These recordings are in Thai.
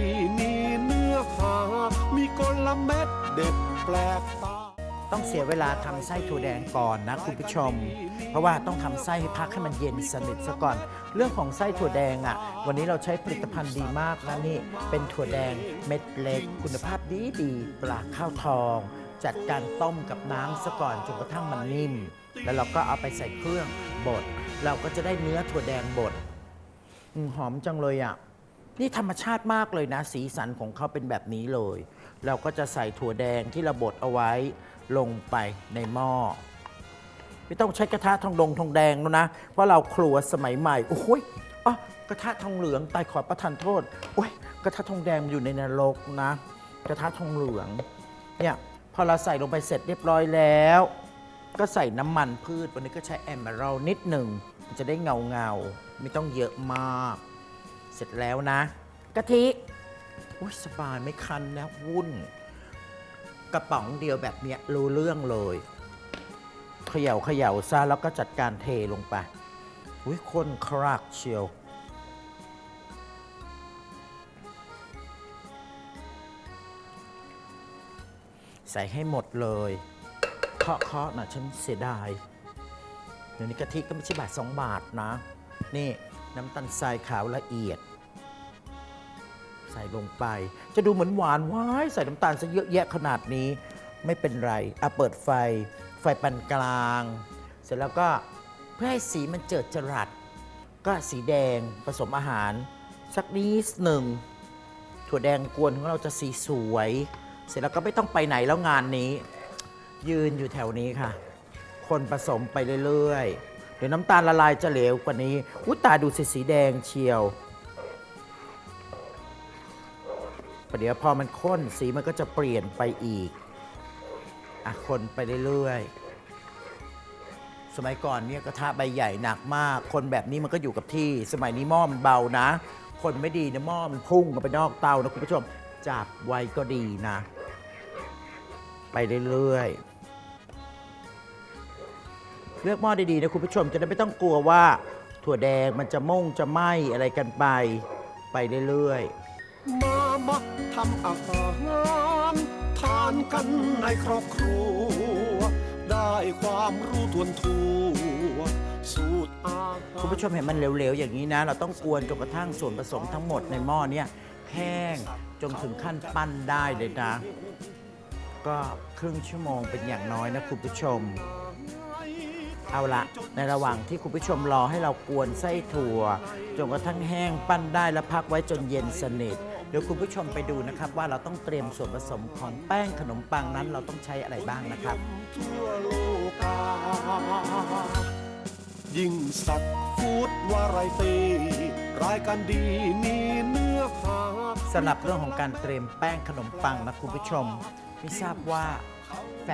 มีเนื้อหา มีกลเม็ดเด็ดแปลกตา ต้องเสียเวลาทำไส้ถั่วแดงก่อนนะคุณผู้ชม เพราะว่าต้องทำไส้ให้พักให้มันเย็นสนิทซะก่อน เรื่องของไส้ถั่วแดงอะ่ะ วันนี้เราใช้ผลิตภัณฑ์ดีมากนะนี่ เป็นถั่วแดงเม็ดเล็ก คุณภาพดีดีปลาข้าวทอง จัดการต้มกับน้ำซะก่อนจนกระทั่งมันนิ่ม แล้วเราก็เอาไปใส่เครื่องบด เราก็จะได้เนื้อถั่วแดงบดหอมจังเลยอะ นี่ธรรมชาติมากเลยนะ สีสันของเขาเป็นแบบนี้เลย เราก็จะใส่ถั่วแดงที่เราบดเอาไว้ลงไปในหม้อไม่ต้องใช้กระทะทองดงทองแดงแล้วนะ เพราะเราครัวสมัยใหม่ โอ้ยอ๋อกระทะทองเหลืองตายขอประทานโทษโอ้ยกระทะทองแดงมันอยู่ในนรกนะ กระทะทองเหลืองเนี่ยพอเราใส่ลงไปเสร็จเรียบร้อยแล้ว ก็ใส่น้ำมันพืชวันนี้ก็ใช้แอมเบอรัลนิดหนึ่งมันจะได้เงาเงาไม่ต้องเยอะมาก เสร็จแล้วนะ กะทิอุ้ยสบายไม่คันนะ วุ่น กระป๋องเดียวแบบเนี้ยรู้เรื่องเลยเขย่าเขย่าซะแล้วก็จัดการเทลงไปอุ้ยคนครักเชียว ใส่ให้หมดเลยเคาะเคาะนะฉันเสียดายเดี๋ยวนี้กะทิก็ไม่ใช่บาทสองบาทนะ นี่ น้ำตาลทรายขาวละเอียด ใส่ลงไป จะดูเหมือนหวานว้ายใส่น้ำตาลซะเยอะแยะขนาดนี้ ไม่เป็นไรอะเปิดไฟ ไฟปานกลาง เสร็จแล้วก็เพื่อให้สีมันเจิดจรัส ก็สีแดงผสมอาหาร สักนิดหนึ่ง ถั่วแดงกวนของเราจะสีสวย เสร็จแล้วก็ไม่ต้องไปไหนแล้วงานนี้ ยืนอยู่แถวนี้ค่ะ คนผสมไปเรื่อยๆ เดี๋ยวน้ำตาลละลายจะเหลวกว่านี้อุ้ยตาดูสีสีแดงเชียวประเดี๋ยวพอมันข้นสีมันก็จะเปลี่ยนไปอีกอะคนไปเรื่อยๆ สมัยก่อนเนี่ยกระทะใบใหญ่หนักมาก คนแบบนี้มันก็อยู่กับที่ สมัยนี้หม้อมันเบานะ คนไม่ดีนะหม้อมันพุ่งออกไปนอกเตานะคุณผู้ชมจับไว้ก็ดีนะ ไปเรื่อยๆ เลือกหม้อดีๆนะคุณผู้ชมจะได้ไม่ต้องกลัวว่า ถั่วแดงมันจะม่งจะไหมอะไรกันไป ไปเรื่อยๆมามาทำอาหารทานกันในครอบครัว ได้ความรู้ทวนทัวสูตรอาหารคุณผู้ชมเห็นมันเหลวๆอย่างนี้นะ เราต้องกวนจนกระทั่งส่วนผสมทั้งหมดในหม้อเนี่ยแห้งจนถึงขั้นปั้นได้เลยนะ ก็ครึ่งชั่วโมงเป็นอย่างน้อยนะคุณผู้ชม เอาละในระหว่างที่คุณผู้ชมรอให้เรากวนไส้ถั่วจนกระทั่งแห้งปั้นได้แล้วพักไว้จนเย็นสนิทเดี๋ยวคุณผู้ชมไปดูนะครับว่าเราต้องเตรียมส่วนผสมของแป้งขนมปังนั้นเราต้องใช้อะไรบ้างนะครับทั่วโลกายิ่งสักดิ์ฟูดวาไรตีรายการดีมีเนื้อหาสำหรับเรื่องของการเตรียมแป้งขนมปังนะคุณผู้ชม ไม่ทราบว่าแฟ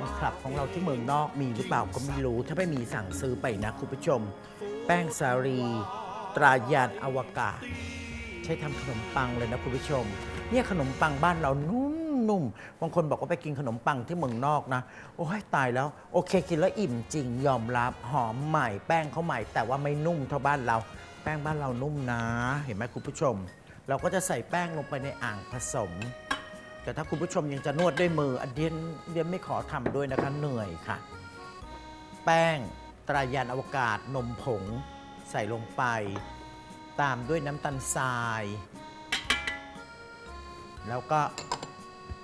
นคลับของเราที่เมืองนอกมีหรือเปล่าก็ไม่รู้ ถ้าไม่มีสั่งซื้อไปนะคุณผู้ชม แป้งสาลี ตรายานอวกาศ ใช้ทำขนมปังเลยนะคุณผู้ชม เนี่ยขนมปังบ้านเรานุ่มๆบางคนบอกว่าไปกินขนมปังที่เมืองนอกนะ โอ้ยตายแล้ว โอเคกินแล้วอิ่มจริงยอมรับหอมใหม่แป้งเขาใหม่ แต่ว่าไม่นุ่มเท่าบ้านเรา แป้งบ้านเรานุ่มนะ เห็นไหมคุณผู้ชม เราก็จะใส่แป้งลงไปในอ่างผสม แต่ถ้าคุณผู้ชมยังจะนวดด้วยมืออันเดียนเดียนไม่ขอทำด้วยนะคะเหนื่อยค่ะ แป้งตรายานอวกาศนมผง ใส่ลงไป ตามด้วยน้ำตาลทราย แล้วก็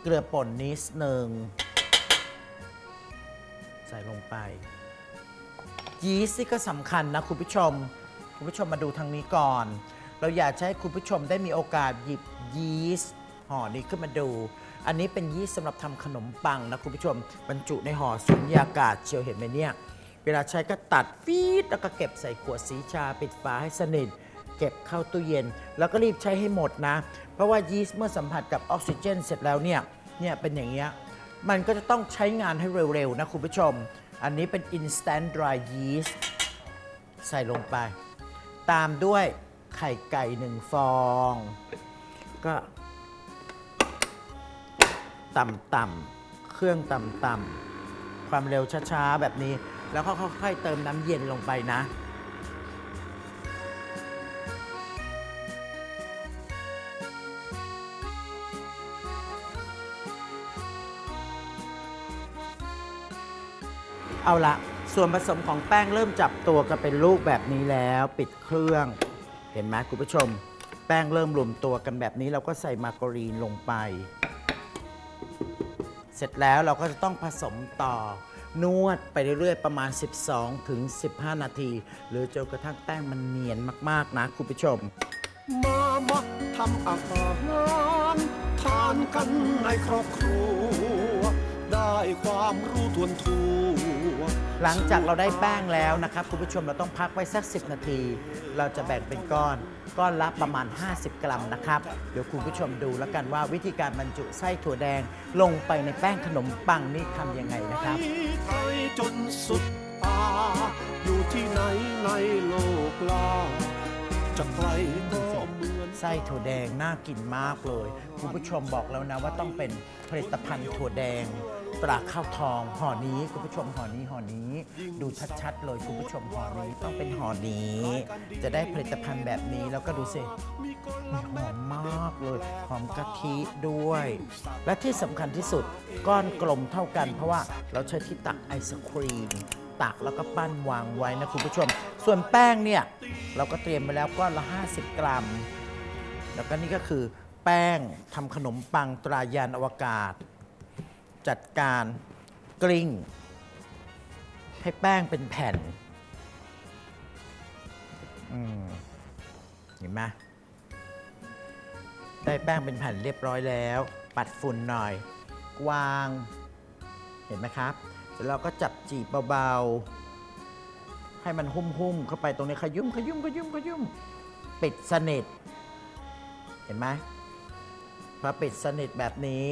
เกลือป่นนิดหนึ่ง ใส่ลงไป ยีสต์นี่ก็สำคัญนะคุณผู้ชม คุณผู้ชมมาดูทางนี้ก่อน เราอยากจะให้คุณผู้ชมได้มีโอกาสหยิบยีสต์ ห่อนี้ขึ้นมาดู อันนี้เป็นยีสต์สำหรับทำขนมปังนะคุณผู้ชม บรรจุในห่อสุญญากาศเชียวเห็นไหมเนี่ย เวลาใช้ก็ตัดฟีดแล้วก็เก็บใส่ขวดสีชาปิดฝาให้สนิท เก็บเข้าตู้เย็น แล้วก็รีบใช้ให้หมดนะ เพราะว่ายีสต์เมื่อสัมผัสกับออกซิเจน เสร็จแล้วเนี่ย เนี่ยเป็นอย่างเงี้ย มันก็จะต้องใช้งานให้เร็วๆนะคุณผู้ชม อันนี้เป็น instant dry yeast ใส่ลงไป ตามด้วยไข่ไก่หนึ่งฟอง ก็ ต่ำๆเครื่องต่ำๆความเร็วช้าๆแบบนี้ แล้วก็ค่อยๆเติมน้ำเย็นลงไปนะ เอาละส่วนผสมของแป้งเริ่มจับตัวกันเป็นลูกแบบนี้แล้ว ปิดเครื่อง เห็นไหมคุณผู้ชม แป้งเริ่มรวมตัวกันแบบนี้เราก็ใส่มาการีนลงไป เสร็จแล้วเราก็จะต้องผสมต่อนวดไปเรื่อยๆ ประมาณ 12 ถึง 15 นาที หรือจนกระทั่งแป้งมันเนียนมากๆนะคุณผู้ชม มามาทำอาหารทานกันในครอบครัว ได้ความรู้ทวนทัวหลังจากเราได้แป้งแล้วนะครับคุณผู้ชมเราต้องพักไว้สัก 10 นาที เราจะแบ่งเป็นก้อน ก้อนละประมาณ 50 กรัมนะครับ เดี๋ยวคุณผู้ชมดูแล้วกันว่าวิธีการบรรจุไส้ถั่วแดงลงไปในแป้งขนมปังนี่ทำยังไงนะครับไกลจนสุดตาอยู่ที่ไหนในโลกลาจะไกลเไส้ถั่วแดงน่ากินมากเลย คุณผู้ชมบอกแล้วนะว่าต้องเป็นผลิตภัณฑ์ถั่วแดงตราข้าวทองห่อนี้คุณผู้ชมห่อนี้ห่อนี้ ดูชัดๆเลยคุณผู้ชมห่อนี้ต้องเป็นห่อนี้ จะได้ผลิตภัณฑ์แบบนี้แล้วก็ดูสิมีหอมมากเลยหอมกะทิด้วย และที่สำคัญที่สุดก้อนกลมเท่ากัน เพราะว่าเราใช้ที่ตักไอศครีมตักแล้วก็ปั้นวางไว้นะคุณผู้ชม ส่วนแป้งเนี่ย เราก็เตรียมไปแล้วก้อนละ 50 กรัม แล้วก็นี่ก็คือแป้งทำขนมปังตรายานอวกาศ จัดการกลิ้ง ให้แป้งเป็นแผ่นอืมเห็นไหมได้แป้งเป็นแผ่นเรียบร้อยแล้ว ปัดฝุ่นหน่อยวาง เห็นไหมครับเร็จแล้วก็จับจีบเบาๆ ให้มันหุ้มๆ เข้าไปตรงนี้ขยุ่มขยุ่มขยุ่มขยุ่มปิดสนิท เห็นไหมพอปิดสนิทแบบนี้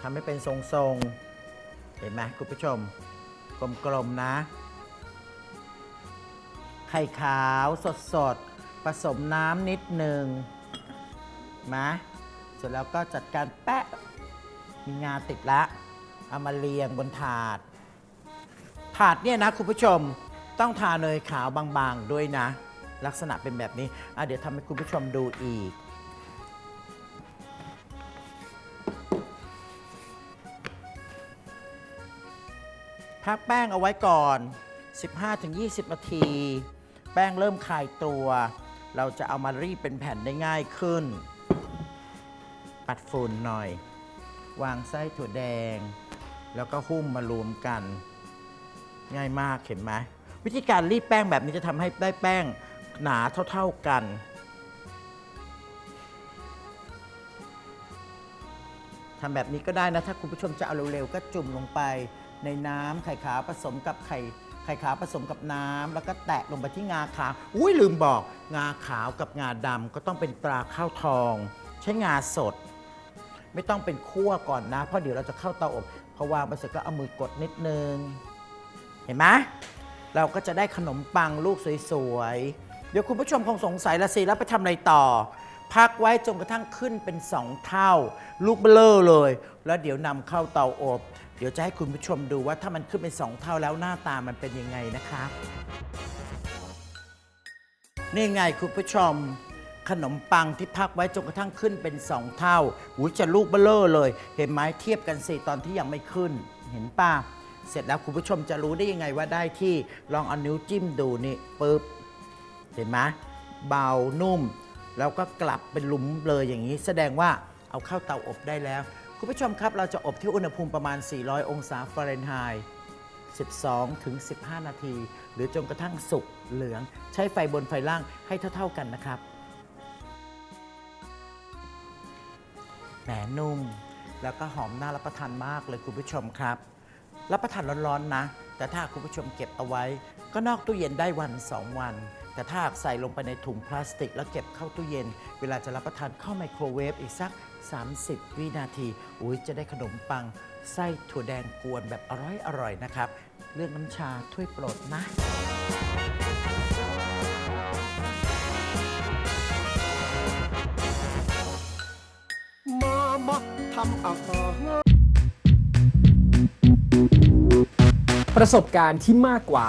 ทำให้เป็นทรงๆ เห็นไหมคุณผู้ชม กลมๆนะ ไข่ขาวสดๆ ผสมน้ำนิดหนึ่งมาเสร็จแล้วก็จัดการแปะ มีงาติดละ เอามาเรียงบนถาด ถาดเนี่ยนะคุณผู้ชมต้องทาเนยขาวบางๆด้วยนะ ลักษณะเป็นแบบนี้อะเดี๋ยวทำให้คุณผู้ชมดูอีก พักแป้งเอาไว้ก่อน 15-20 นาที แป้งเริ่มคลายตัว เราจะเอามารีดเป็นแผ่นได้ง่ายขึ้น ปัดฝุ่นหน่อย วางไส้ถั่วแดง แล้วก็หุ้มมารวมกัน ง่ายมากเห็นไหมวิธีการรีดแป้งแบบนี้จะทำให้ได้แป้ง หนาเท่า ๆกัน ทำแบบนี้ก็ได้นะ ถ้าคุณผู้ชมจะเอาเร็วๆ ก็จุ่มลงไปในน้ำไข่ขาวผสมกับไข่ไข่ขาวผสมกับน้ำแล้วก็แตะลงไปที่งาขาว อุ้ยลืมบอก งาขาวกับงาดำก็ต้องเป็นตราข้าวทอง ใช้งาสด ไม่ต้องเป็นคั่วก่อนนะ เพราะเดี๋ยวเราจะเข้าเตาอบพอวางไปเสร็จก็เอามือกดนิดนึง เห็นไหมเราก็จะได้ขนมปังลูกสวยๆ ดี๋ยวคุณผู้ชมคงสงสัยละสิแล้วไปทำอะไรต่อ พักไว้จนกระทั่งขึ้นเป็น2เท่า ลูกเบลอเลย แล้วเดี๋ยวนำเข้าเตาอบ เดี๋ยวจะให้คุณผู้ชมดูว่าถ้ามันขึ้นเป็น2เท่าแล้วหน้าตามันเป็นยังไงนะคะนี่ไงคุณผู้ชมขนมปังที่พักไว้จนกระทั่งขึ้นเป็น2เท่าหูยจะลูกเบลอเลย เห็นไหมเทียบกันสิตอนที่ยังไม่ขึ้น เห็นป่ะเสร็จแล้วคุณผู้ชมจะรู้ได้ยังไงว่าได้ที่ลองเอานิ้วจิ้มดูนี่ปึ๊บ เห็นไหมเบานุ่ม แล้วก็กลับเป็นหลุมเลยอย่างนี้ แสดงว่าเอาเข้าเตาอบได้แล้ว คุณผู้ชมครับ เราจะอบที่อุณหภูมิประมาณ 400 องศาฟาเรนไฮต์12ถึง15 นาที หรือจนกระทั่งสุกเหลือง ใช้ไฟบนไฟล่างให้เท่า ๆกันนะครับแหมนุ่ม แล้วก็หอมน่ารับประทานมากเลยคุณผู้ชมครับ รับประทานร้อนๆนะ แต่ถ้าคุณผู้ชมเก็บเอาไว้ ก็นอกตู้เย็นได้วัน 2 วัน แต่ถ้าหากใส่ลงไปในถุงพลาสติก แล้วเก็บเข้าตู้เย็น เวลาจะรับประทานเข้าไมโครเวฟอีกสัก 30 วินาทีอุ้ยจะได้ขนมปัง ไส้ถั่วแดงกวนแบบอร่อยๆนะครับ เลือกน้ำชาถ้วยโปรดนะมามาทำอาหารประสบการณ์ที่มากกว่า